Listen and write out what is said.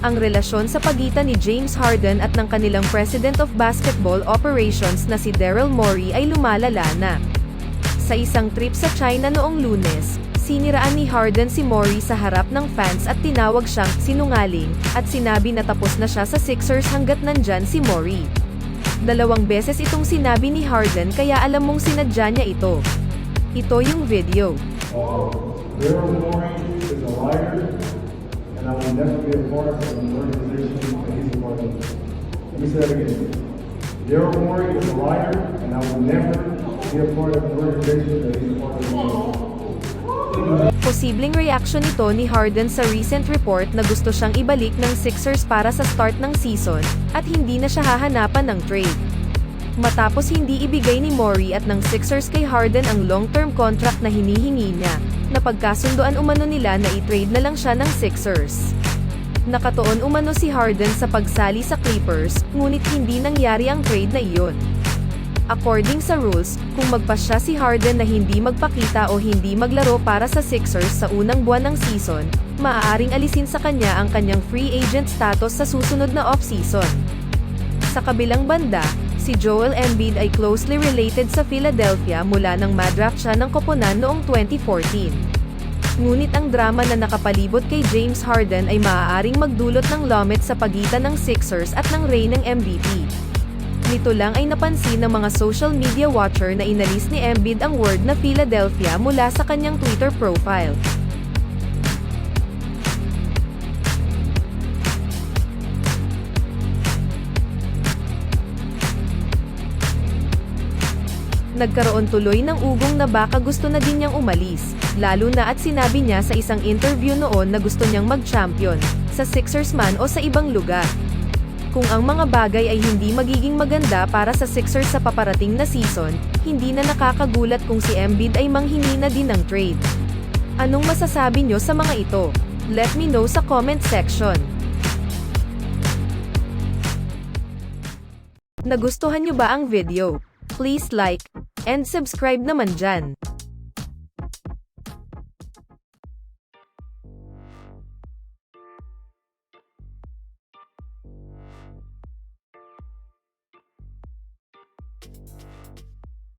Ang relasyon sa pagitan ni James Harden at ng kanilang President of Basketball Operations na si Daryl Morey ay lumalala na. Sa isang trip sa China noong lunes, siniraan ni Harden si Morey sa harap ng fans at tinawag siyang sinungaling, at sinabi na tapos na siya sa Sixers hanggat nandyan si Morey. Dalawang beses itong sinabi ni Harden kaya alam mong sinadya niya ito. Ito yung video. Uh, Daryl Morey is a liar, and I will be a part of an organization that he's a part of. Let me say that again. Daryl Morey is a liar, and I will never be a part of an organization that he's a part of. Posibleng reaction ito ni Harden sa recent report na gusto siyang ibalik ng Sixers para sa start ng season, at hindi na siya hahanapan ng trade. Matapos hindi ibigay ni Morey at ng Sixers kay Harden ang long-term contract na hinihingi niya, napagkasundoan umano nila na i-trade na lang siya ng Sixers. Nakatuon umano si Harden sa pagsali sa Clippers, ngunit hindi nangyari ang trade na iyon. According sa rules, kung magpasya si Harden na hindi magpakita o hindi maglaro para sa Sixers sa unang buwan ng season, maaaring alisin sa kanya ang kanyang free agent status sa susunod na off-season. Sa kabilang banda, si Joel Embiid ay closely related sa Philadelphia mula nang madraft siya ng koponan noong 2014. Ngunit ang drama na nakapalibot kay James Harden ay maaaring magdulot ng lomit sa pagitan ng Sixers at ng reigning MVP. Nito lang ay napansin ng mga social media watcher na inalis ni Embiid ang word na Philadelphia mula sa kanyang Twitter profile. Nagkaroon tuloy ng ugong na baka gusto na din niyang umalis, lalo na at sinabi niya sa isang interview noon na gusto niyang mag-champion, sa Sixers man o sa ibang lugar. Kung ang mga bagay ay hindi magiging maganda para sa Sixers sa paparating na season, hindi na nakakagulat kung si Embiid ay manghingi na din ng trade. Anong masasabi nyo sa mga ito? Let me know sa comment section. Nagustuhan nyo ba ang video? Please like and subscribe naman dyan.